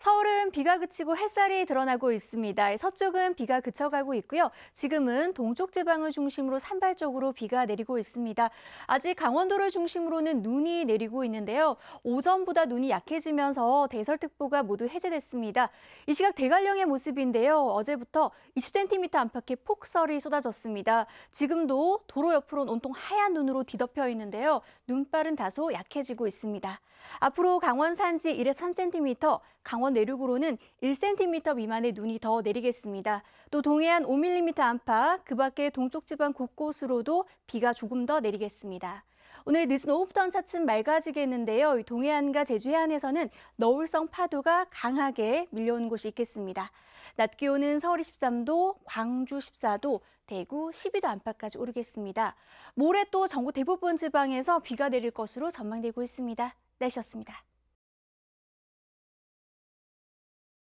서울은 비가 그치고 햇살이 드러나고 있습니다. 서쪽은 비가 그쳐가고 있고요. 지금은 동쪽 지방을 중심으로 산발적으로 비가 내리고 있습니다. 아직 강원도를 중심으로는 눈이 내리고 있는데요. 오전보다 눈이 약해지면서 대설특보가 모두 해제됐습니다. 이 시각 대관령의 모습인데요. 어제부터 20cm 안팎의 폭설이 쏟아졌습니다. 지금도 도로 옆으로는 온통 하얀 눈으로 뒤덮여 있는데요. 눈발은 다소 약해지고 있습니다. 앞으로 강원 산지 1에서 3cm, 강원 내륙으로는 1cm 미만의 눈이 더 내리겠습니다. 또 동해안 5mm 안팎, 그 밖에 동쪽 지방 곳곳으로도 비가 조금 더 내리겠습니다. 오늘 늦은 오후부터는 차츰 맑아지겠는데요. 이 동해안과 제주 해안에서는 너울성 파도가 강하게 밀려오는 곳이 있겠습니다. 낮 기온은 서울 13도, 광주 14도, 대구 12도 안팎까지 오르겠습니다. 모레 또 전국 대부분 지방에서 비가 내릴 것으로 전망되고 있습니다. 날씨였습니다.